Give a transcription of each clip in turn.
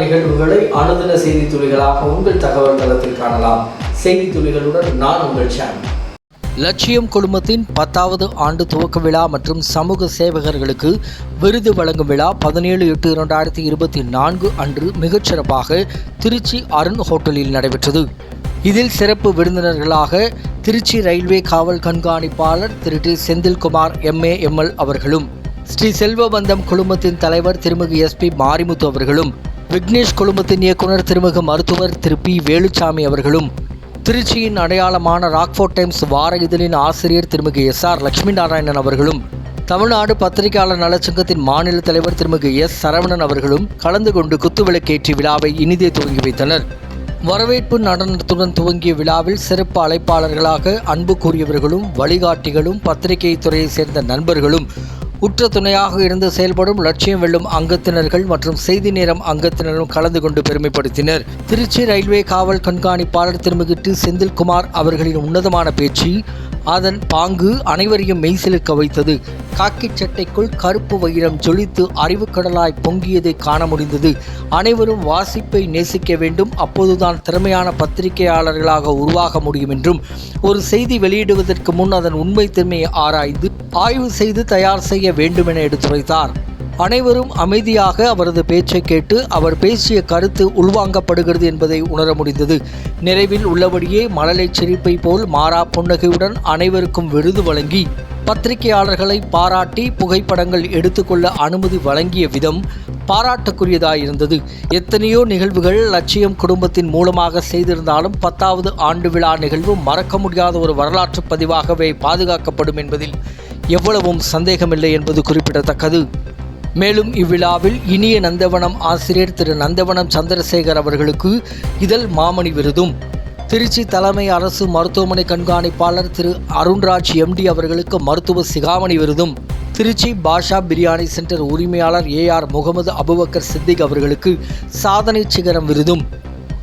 நிகழ்வுகளை அனுதின செய்தி துளிகளாக உங்கள் தகவல் தளத்தில் காணலாம். செய்தி துளிகளுடன் நான் உங்கள் சாம் லட்சியம் குழுமத்தின் பத்தாவது ஆண்டு துவக்க விழா மற்றும் சமூக சேவகர்களுக்கு விருது வழங்கும் விழா பதினேழு எட்டு இரண்டாயிரத்தி இருபத்தி நான்கு அன்று மிகச்சிறப்பாக திருச்சி அருண் ஹோட்டலில் நடைபெற்றது. இதில் சிறப்பு விருந்தினர்களாக திருச்சி ரயில்வே காவல் கண்காணிப்பாளர் Thiru D Senthilkumar MA ML அவர்களும் ஸ்ரீ செல்வபந்தம் குழுமத்தின் தலைவர் திருமிகு எஸ்பி மாரிமுத்து அவர்களும் விக்னேஷ் குழுமத்தின் இயக்குனர் திருமிகு மருத்துவர் திரு பி வேலுச்சாமி அவர்களும் திருச்சியின் அடையாளமான ராக்ஃபோர்ட் டைம்ஸ் வார இதழின் ஆசிரியர் திருமிகு எஸ் ஆர் லட்சுமி நாராயணன் அவர்களும் தமிழ்நாடு பத்திரிகையாளர் நலச்சங்கத்தின் மாநில தலைவர் திருமிகு எஸ் சரவணன் அவர்களும் கலந்து கொண்டு குத்துவிளக்கேற்றி விழாவை இனிதே துவங்கி வைத்தனர். வரவேற்பு நடனத்துடன் துவங்கிய விழாவில் சிறப்பு அழைப்பாளர்களாக அன்பு கூறியவர்களும் வழிகாட்டிகளும் பத்திரிகை துறையைச் சேர்ந்த நண்பர்களும் உற்ற துணையாக இருந்து செயல்படும் லட்சியம் வெல்லும் அங்கத்தினர்கள் மற்றும் செய்தி நேரம் அங்கத்தினரும் கலந்து கொண்டு பெருமைப்படுத்தினர். திருச்சி ரயில்வே காவல் கண்காணிப்பாளர் திருமிகிட்டு செந்தில்குமார் அவர்களின் உன்னதமான பேச்சு அதன் பாங்கு அனைவரையும் மெய்சிலுக்க வைத்தது. காக்கிச் சட்டைக்குள் கருப்பு வைரம் ஜொலித்து அறிவுக்கடலாய் பொங்கியதை காண முடிந்தது. அனைவரும் வாசிப்பை நேசிக்க வேண்டும். அப்போதுதான் திறமையான பத்திரிகையாளர்களாக உருவாக முடியும் என்றும் ஒரு செய்தி வெளியிடுவதற்கு முன் அதன் உண்மை திறமையை ஆராய்ந்து ஆய்வு செய்து தயார் செய்ய வேண்டும் என எடுத்துரைத்தார். அனைவரும் அமைதியாக அவரது பேச்சை கேட்டு அவர் பேசிய கருத்து உள்வாங்கப்படுகிறது என்பதை உணர முடிந்தது. நிறைவில் உள்ளபடியே மழலை சிரிப்பை போல் மாறா புன்னகையுடன் அனைவருக்கும் விருது வழங்கி பத்திரிகையாளர்களை பாராட்டி புகைப்படங்கள் எடுத்துக்கொள்ள அனுமதி வழங்கிய விதம் பாராட்டுக்குரியதாயிருந்தது. எத்தனையோ நிகழ்வுகள் லட்சியம் குடும்பத்தின் மூலமாக செய்திருந்தாலும் பத்தாவது ஆண்டு விழா நிகழ்வு மறக்க முடியாத ஒரு வரலாற்று பதிவாகவே பாதுகாக்கப்படும் என்பதில் எவ்வளவும் சந்தேகமில்லை என்பது குறிப்பிடத்தக்கது. மேலும் இவ்விழாவில் இனிய நந்தவனம் ஆசிரியர் திரு நந்தவனம் சந்திரசேகர் அவர்களுக்கு இதழ் மாமணி விருதும். திருச்சி தலைமை அரசு மருத்துவமனை கண்காணிப்பாளர் திரு அருண்ராஜ் எம்டி அவர்களுக்கு மருத்துவ சிகாமணி விருதும். திருச்சி பாஷா பிரியாணி சென்டர் உரிமையாளர் A R Mohammed Abu Bakr Siddique அவர்களுக்கு சாதனை சிகரம் விருதும்.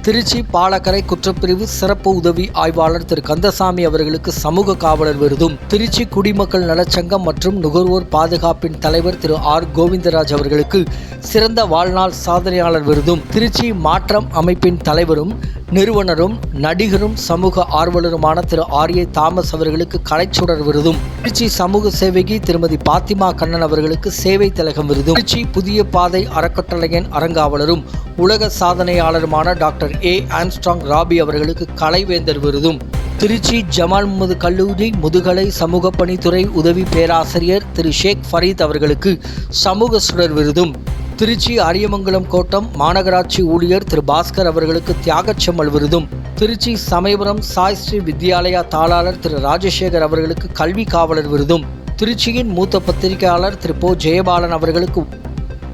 திருச்சி பாலக்கரை குற்றப்பிரிவு சிறப்பு உதவி ஆய்வாளர் திரு. கந்தசாமி அவர்களுக்கு சமூக காவலர் விருதும். திருச்சி குடிமக்கள் நலச்சங்கம் மற்றும் நுகர்வோர் பாதுகாப்பின் தலைவர் திரு. ஆர். கோவிந்தராஜ் அவர்களுக்கு சிறந்த வாழ்நாள் சாதனையாளர் விருதும். திருச்சி மாற்றம் அமைப்பின் தலைவரும் நிறுவனரும் நடிகரும் சமூக ஆர்வலருமான திரு ஆர் ஏ தாமஸ் அவர்களுக்கு கலைச்சுடர் விருதும். திருச்சி சமூக சேவகி திருமதி பாத்திமா கண்ணன் அவர்களுக்கு சேவை திலகம் விருதும். திருச்சி புதிய பாதை அறக்கட்டளையின் அரங்காவலரும் உலக சாதனையாளருமான டாக்டர் ஏ ஆம்ஸ்ட்ராங் ராபி அவர்களுக்கு கலைவேந்தர் விருதும். திருச்சி ஜமால் முகமது கல்லூரி முதுகலை சமூக பணித்துறை உதவி பேராசிரியர் திரு ஷேக் ஃபரீத் அவர்களுக்கு சமூக சுடர் விருதும். திருச்சி அரியமங்கலம் கோட்டம் மாநகராட்சி ஊழியர் திரு பாஸ்கர் அவர்களுக்கு தியாகச்சம்மல் விருதும். திருச்சி சமயபுரம் சாய் ஸ்ரீ வித்யாலயா தாளாளர் திரு ராஜசேகர் அவர்களுக்கு கல்வி காவலர் விருதும். திருச்சியின் மூத்த பத்திரிகையாளர் திரு போ. ஜெயபாலன் அவர்களுக்கு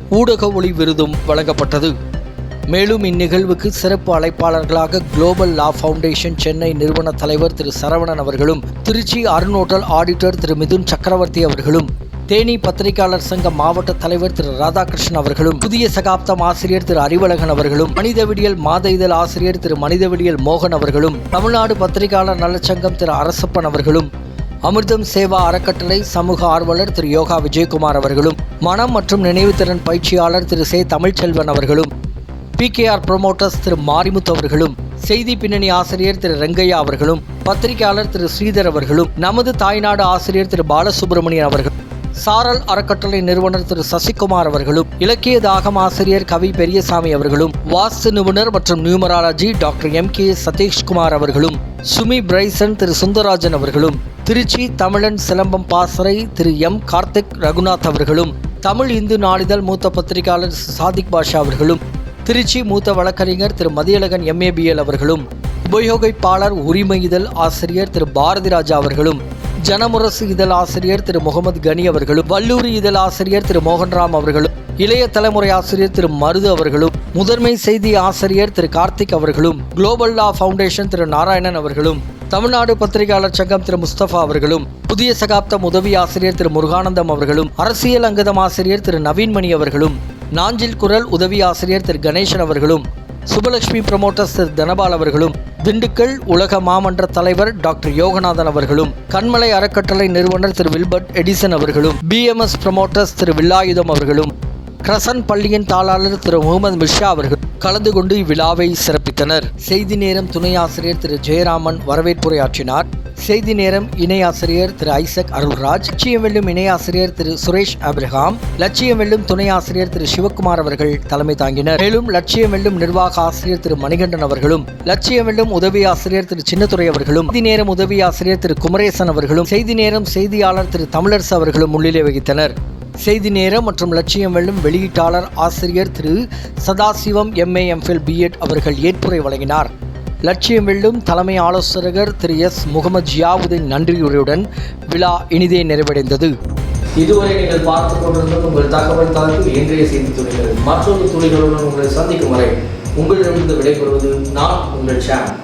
ஊடக ஒளி விருதும் வழங்கப்பட்டது. மேலும் இந்நிகழ்வுக்கு சிறப்பு அழைப்பாளர்களாக குளோபல் லா ஃபவுண்டேஷன் சென்னை நிறுவன தலைவர் திரு சரவணன் அவர்களும் திருச்சி அருணோட்டல் ஆடிட்டர் திரு மிதுன் சக்கரவர்த்தி அவர்களும் தேனி பத்திரிகையாளர் சங்க மாவட்ட தலைவர் திரு ராதாகிருஷ்ணன் அவர்களும் புதிய சகாப்தம் ஆசிரியர் திரு அறிவழகன் அவர்களும் மனிதவிடியல் மாத இதழ் ஆசிரியர் திரு மனிதவிடியல் மோகன் அவர்களும் தமிழ்நாடு பத்திரிகையாளர் நலச்சங்கம் திரு அரசப்பன் அவர்களும் அமிர்தம் சேவா அறக்கட்டளை சமூக ஆர்வலர் திரு யோகா விஜயகுமார் அவர்களும் மனம் மற்றும் நினைவுத்திறன் பயிற்சியாளர் திரு சே தமிழ்ச்செல்வன் அவர்களும் பிகேஆர் ப்ரொமோட்டர்ஸ் திரு மாரிமுத்து அவர்களும் செய்தி பின்னணி ஆசிரியர் திரு ரெங்கையா அவர்களும் பத்திரிகையாளர் திரு ஸ்ரீதர் அவர்களும் நமது தாய்நாடு ஆசிரியர் திரு பாலசுப்ரமணியன் அவர்கள் சாரல் அறக்கட்டளை நிறுவனர் திரு சசிகுமார் அவர்களும் இலக்கிய தாகம் ஆசிரியர் கவி பெரியசாமி அவர்களும் வாஸ்து நிபுணர் மற்றும் numerology doctor M K Sathishkumar அவர்களும் சுமி பிரைசன் திரு சுந்தரராஜன் அவர்களும் திருச்சி தமிழன் சிலம்பம் பாசறை திரு எம் கார்த்திக் ரகுநாத் அவர்களும் தமிழ் இந்து நாளிதழ் மூத்த பத்திரிகையாளர் சாதிக் பாஷா அவர்களும் திருச்சி மூத்த வழக்கறிஞர் திரு மதியழகன் எம்ஏபிஎல் அவர்களும் உபயோகிப்பாளர் உரிமை இதழ் ஆசிரியர் திரு பாரதிராஜா அவர்களும் ஜனமுரசு இதழ் ஆசிரியர் திரு முகமது கனி அவர்களும் வல்லூரி இதழ் ஆசிரியர் திரு மோகன்ராம் அவர்களும் இளைய தலைமுறை ஆசிரியர் திரு மருது அவர்களும் முதன்மை செய்தி ஆசிரியர் திரு கார்த்திக் அவர்களும் global law foundation Thiru Narayanan அவர்களும் தமிழ்நாடு பத்திரிகையாளர் சங்கம் திரு முஸ்தபா அவர்களும் புதிய சகாப்தம் உதவி ஆசிரியர் திரு முருகானந்தம் அவர்களும் அரசியல் அங்கதம் ஆசிரியர் திரு நவீன்மணி அவர்களும் நாஞ்சில் குரல் உதவி ஆசிரியர் திரு கணேசன் அவர்களும் சுபலட்சுமி ப்ரமோட்டர்ஸ் திரு தனபால் அவர்களும் திண்டுக்கல் உலக மாமன்ற தலைவர் டாக்டர் யோகநாதன் அவர்களும் கண்மலை அறக்கட்டளை நிறுவனர் திரு வில்பர்ட் எடிசன் அவர்களும் பிஎம்எஸ் ப்ரமோட்டர்ஸ் திரு வில்லாயுதம் அவர்களும் கிரசன் பள்ளியின் தாளாளர் திரு முகமது மிர்ஷா அவர்கள் கலந்து கொண்டு இவ்விழாவை சிறப்பித்தனர். செய்தி நேரம் துணை ஆசிரியர் திரு ஜெயராமன் வரவேற்புரையாற்றினார். செய்தி நேரம் இணை ஆசிரியர் திரு ஐசக் அருள்ராஜ் லட்சியம் வெல்லும் இணை ஆசிரியர் திரு சுரேஷ் அப்ரஹாம் லட்சியம் வெல்லும் துணை ஆசிரியர் திரு சிவக்குமார் அவர்கள் தலைமை தாங்கினர். மேலும் லட்சியம் வெல்லும் நிர்வாக ஆசிரியர் திரு மணிகண்டன் அவர்களும் லட்சியம் வெல்லும் உதவி ஆசிரியர் திரு சின்னத்துறை அவர்களும் செய்தி நேரம் உதவி ஆசிரியர் திரு குமரேசன் அவர்களும் செய்தி நேரம் செய்தியாளர் திரு தமிழரசு அவர்களும் முன்னிலை வகித்தனர். செய்தி நேரம் மற்றும் லட்சியம் வெல்லும் வெளியீட்டாளர் ஆசிரியர் Thiru Sadasivam MA MPhil BEd அவர்கள் ஏற்புரை வழங்கினார். லட்சியம் வெல்லும் தலைமை ஆலோசகர் திரு எஸ். முகமது ஜியாவுதீன் நன்றியுரையுடன் விழா இனிதே நிறைவடைந்தது. இதுவரை நீங்கள் பார்த்துக் கொண்டிருந்த உங்கள் தகவல் தளத்தில் இன்றைய செய்தி துளிகள் மற்றொரு துளிகளுடன் உங்களை சந்திக்கும் வரை உங்களிடமிருந்து விடைபெறுவது நான் உங்கள் சேனல்